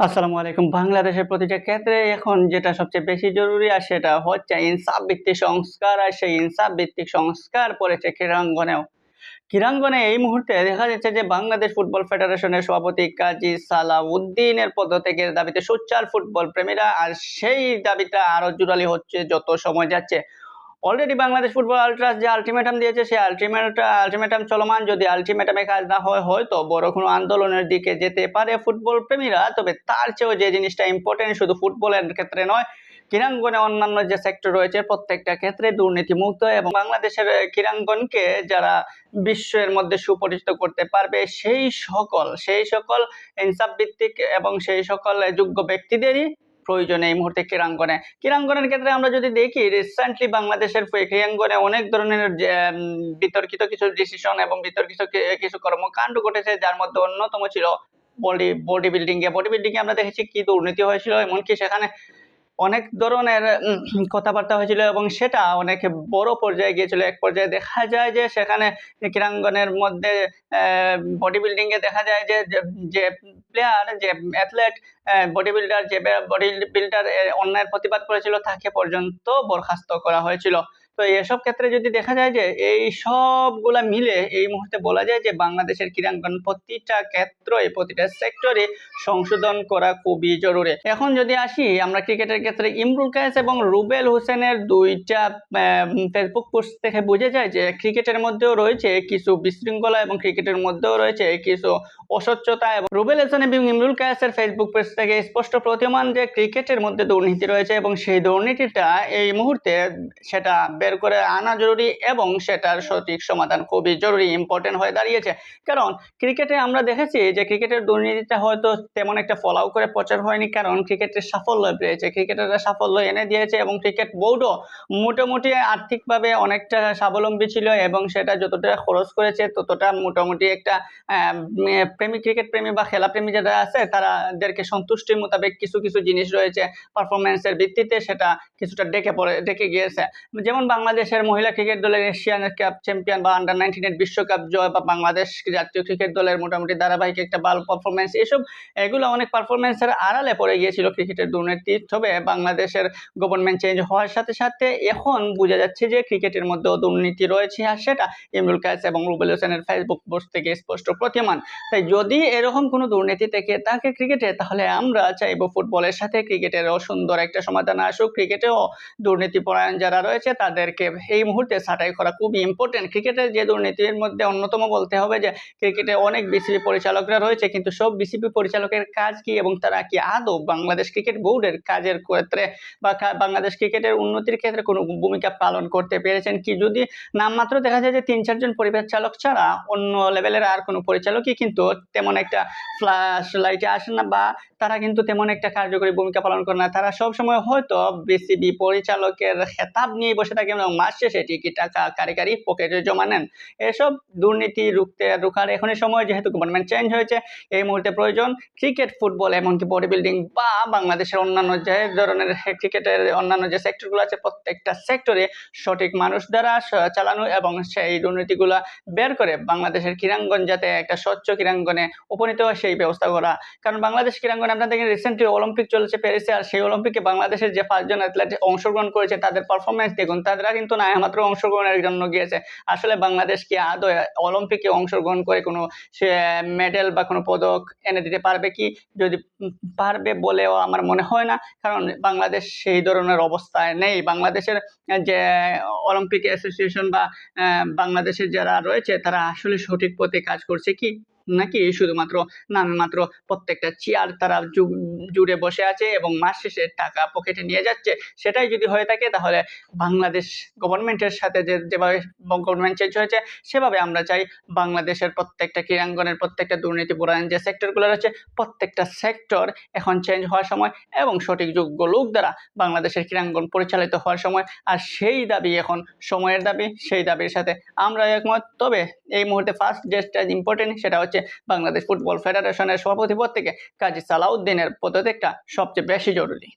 আসসালামু আলাইকুম। বাংলাদেশের প্রতিটা ক্ষেত্রে এখন যেটা সবচেয়ে বেশি জরুরি আর সেটা হচ্ছে ইনসাফ ভিত্তিক সংস্কার আর সেই ইনসাফ ভিত্তিক সংস্কার পড়েছে ক্রীড়াঙ্গনেও। ক্রীড়াঙ্গনে এই মুহূর্তে দেখা যাচ্ছে যে বাংলাদেশ ফুটবল ফেডারেশনের সভাপতি কাজী সালাউদ্দিনের পদত্যাগের দাবিতে সোচ্চার ফুটবল প্রেমীরা আর সেই দাবিটা আরও জোরালি হচ্ছে যত সময় যাচ্ছে। অলরেডি বাংলাদেশ ফুটবল আলট্রাস যে আলটিমেটাম দিয়েছে, সেই আলটিমেটা আলটিমেটাম চলমান। যদি আলটিমেটামে কাজ না হয়, হয়তো বড় কোনো আন্দোলনের দিকে যেতে পারে ফুটবল প্রেমীরা। তবে তার চেয়েও যে জিনিসটা ইম্পর্টেন্ট শুধু ফুটবলের ক্ষেত্রে নয়, ক্রীড়াঙ্গনে অন্যান্য যে সেক্টর রয়েছে, প্রত্যেকটা ক্ষেত্রে দুর্নীতিমুক্ত এবং বাংলাদেশের ক্রীড়াঙ্গনকে যারা বিশ্বের মধ্যে সুপরিচিত করতে পারবে, সেই সকল সেই সকল ইনসাফ ভিত্তিক এবং সেই সকল যোগ্য ব্যক্তিদেরই প্রয়োজন এই মুহূর্তে ক্রীড়াঙ্গনে। ক্রীড়াঙ্গনের ক্ষেত্রে আমরা যদি দেখি রিসেন্টলি বাংলাদেশের ক্রীড়াঙ্গনে অনেক ধরনের বিতর্কিত কিছু ডিসিশন এবং বিতর্কিত কিছু কর্মকাণ্ড ঘটেছে, যার মধ্যে অন্যতম ছিল বডি বডি বিল্ডিং এ। বডি বিল্ডিং এ আমরা দেখেছি কি দুর্নীতি হয়েছিল, এমনকি সেখানে অনেক ধরনের কথাবার্তা হয়েছিল এবং সেটা অনেক বড় পর্যায়ে গিয়েছিল। এক পর্যায়ে দেখা যায় যে সেখানে ক্রীড়াঙ্গনের মধ্যে বডি বিল্ডিং এ দেখা যায় যে- যে প্লেয়ার যে অ্যাথলেট বডি বিল্ডার যে বডি বিল্ডার অন্যায়ের প্রতিবাদ করেছিল, তাকে পর্যন্ত বরখাস্ত করা হয়েছিল। তো এসব ক্ষেত্রে যদি দেখা যায় যে এই সবগুলা মিলে এই মুহূর্তে বলা যায় যে বাংলাদেশের ক্রীড়াঙ্গন প্রতিটা ক্ষেত্রে প্রতিটা সেক্টরে সংশোধন করা খুবই জরুরি। এখন যদি আসি, আমরা ক্রিকেটের ক্ষেত্রে ইমরুল কায়েস এবং রুবেল হোসেনের দুইটা ফেসবুক পোস্ট থেকে বোঝা যায় যে ক্রিকেটের মধ্যেও রয়েছে কিছু বিশৃঙ্খলা এবং ক্রিকেটের মধ্যেও রয়েছে কিছু অস্বচ্ছতা এবং রুবেল হোসেন এবং ইমরুল কায়েসের ফেসবুক পেজ থেকে স্পষ্ট প্রতীয়মান যে ক্রিকেটের মধ্যে দুর্নীতি রয়েছে এবং সেই দুর্নীতিটা এই মুহূর্তে সেটা বের করে আনা জরুরি এবং সেটার সঠিক সমাধান খুবই জরুরি ইম্পর্টেন্ট হয়ে দাঁড়িয়েছে। কারণ ক্রিকেটে আমরা দেখেছি যে ক্রিকেটের দুর্নীতিটা হয়তো তেমন একটা ফলাও করে প্রচার হয়নি, কারণ ক্রিকেটের সাফল্য পেয়েছে ক্রিকেটাররা সাফল্য এনে দিয়েছে এবং ক্রিকেট বোর্ডও মোটামুটি আর্থিকভাবে অনেকটা স্বাবলম্বী ছিল এবং সেটা যতটা খরচ করেছে ততটা মোটামুটি একটা প্রেমী ক্রিকেট প্রেমী বা খেলা প্রেমী যারা আছে তারাদেরকে সন্তুষ্টির মোতাবেক কিছু কিছু জিনিস রয়েছে পারফরমেন্সের ভিত্তিতে সেটা কিছুটা ডেকে পড়ে, ডেকে গিয়েছে। যেমন বাংলাদেশের মহিলা ক্রিকেট দলের এশিয়ান কাপ চ্যাম্পিয়ন বা আন্ডার নাইনটিন বিশ্বকাপ জয় বা বাংলাদেশ জাতীয় ক্রিকেট দলের মোটামুটি ধারাবাহিক একটা ভালো পারফরমেন্স এসব, এগুলো অনেক পারফরমেন্সের আড়ালে পড়ে গিয়েছিল ক্রিকেটের দুর্নীতি। তবে বাংলাদেশের গভর্নমেন্ট চেঞ্জ হওয়ার সাথে সাথে এখন বোঝা যাচ্ছে যে ক্রিকেটের মধ্যেও দুর্নীতি রয়েছে আর সেটা ইমরুল কায়েস এবং রুবেল হোসেনের ফেসবুক পোস্ট থেকে স্পষ্ট প্রতিমান তাই যদি এরকম কোনো দুর্নীতি থেকে থাকে ক্রিকেটে, তাহলে আমরা চাইব ফুটবলের সাথে ক্রিকেটেরও সুন্দর একটা সমাধান আসুক। ক্রিকেটেও দুর্নীতি পরায়ণ যারা রয়েছে তাদেরকে এই মুহূর্তে ছাঁটাই করা খুবই ইম্পর্টেন্ট ক্রিকেটের যে দুর্নীতির মধ্যে অন্যতম বলতে হবে যে ক্রিকেটে অনেক বিসিবি পরিচালকরা রয়েছে, কিন্তু সব বিসিবি পরিচালকের কাজ কি এবং তারা কি আদৌ বাংলাদেশ ক্রিকেট বোর্ডের কাজের ক্ষেত্রে বা বাংলাদেশ ক্রিকেটের উন্নতির ক্ষেত্রে কোনো ভূমিকা পালন করতে পেরেছেন কি? যদি নামমাত্র দেখা যায় যে তিন চারজন পরিচালক ছাড়া অন্য লেভেলের আর কোনো পরিচালকই কিন্তু তেমন একটা ফ্ল্যাশ লাইটে আসে না বা তারা কিন্তু তেমন একটা কার্যকরী ভূমিকা পালন করে না। তারা সবসময় হয়তো বিসিবি পরিচালকের খেতাব নিয়ে বসে থাকে এবং মাস শেষে ঠিকই টাকা কারিগরি পকেটে জমা নেন। এসব দুর্নীতি রুখতে রুখার এখনই সময়, যেহেতু গভর্নমেন্ট চেঞ্জ হয়েছে, এই মুহূর্তে প্রয়োজন ক্রিকেট ফুটবল এমনকি বডি বিল্ডিং বা বাংলাদেশের অন্যান্য যে ধরনের ক্রিকেটের অন্যান্য যে সেক্টরগুলো আছে, প্রত্যেকটা সেক্টরে সঠিক মানুষ দ্বারা চালানো এবং সেই দুর্নীতিগুলা বের করে বাংলাদেশের ক্রীড়াঙ্গন যাতে একটা স্বচ্ছ ক্রীড়াঙ্গনে উপনীত হয়, সেই ব্যবস্থা করা। কারণ বাংলাদেশ ক্রীড়াঙ্গনে আপনার দেখেন রিসেন্টলি অলিম্পিক চলেছে প্যারিসে আর সেই অলিম্পিকে বাংলাদেশের যে পাঁচজন অ্যাথলেট অংশগ্রহণ করেছে, তাদের পারফরমেন্স দেখুন, তারা কিন্তু না মাত্র অংশগ্রহণের জন্য গিয়েছে। আসলে বাংলাদেশ কি আদৌ অলিম্পিকে অংশগ্রহণ করে কোনো সে মেডেল বা কোনো পদক এনে দিতে পারবে কি? যদি পারবে বলেও আমার মনে হয় না, কারণ বাংলাদেশ সেই ধরনের অবস্থায় নেই। বাংলাদেশের যে অলিম্পিক অ্যাসোসিয়েশন বা বাংলাদেশের যারা রয়েছে, তারা আসলে সঠিক পথে কাজ করছে কি? নাকি? শুধুমাত্র নামে মাত্র প্রত্যেকটা চেয়ার তারা জুড়ে বসে আছে এবং মাস শেষে টাকা পকেটে নিয়ে যাচ্ছে। সেটাই যদি হয়ে থাকে তাহলে বাংলাদেশ গভর্নমেন্টের সাথে যে, যেভাবে গভর্নমেন্ট চেঞ্জ হয়েছে, সেভাবে আমরা চাই বাংলাদেশের প্রত্যেকটা ক্রীড়াঙ্গনের প্রত্যেকটা দুর্নীতি পরায়ণ যে সেক্টরগুলো রয়েছে, প্রত্যেকটা সেক্টর এখন চেঞ্জ হওয়ার সময় এবং সঠিক যোগ্য লোক দ্বারা বাংলাদেশের ক্রীড়াঙ্গন পরিচালিত হওয়ার সময়। আর সেই দাবি এখন সময়ের দাবি, সেই দাবির সাথে আমরা একমত। তবে এই মুহূর্তে ফার্স্ট যেটা ইম্পর্টেন্ট সেটা হচ্ছে বাংলাদেশ ফুটবল ফেডারেশনের সভাপতি পদ থেকে কাজী সালাউদ্দিনের পদত্যাগটা সবচেয়ে বেশি জরুরি।